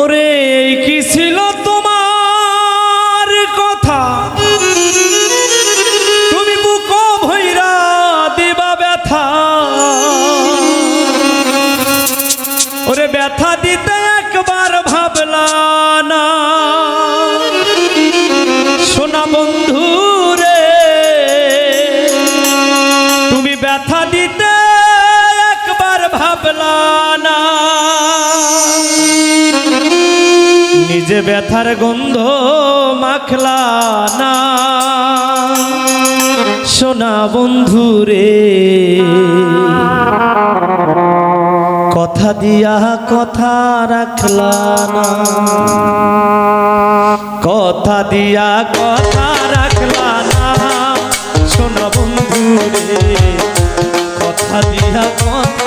ওরে কি ছিল তোমার কথা? তুমি বুক ভৈরা দিবা ব্যথা। ওরে ব্যথা দিতে একবার ভাবলা না। একবার ভাবলা না নিজে ব্যথার গন্ধ মাখলা না সোনা বন্ধু রে কথা দিয়া কথা রাখলা না কথা দিয়া কথা রাখলা না সোনা বন্ধু রে কথা দিয়া কথা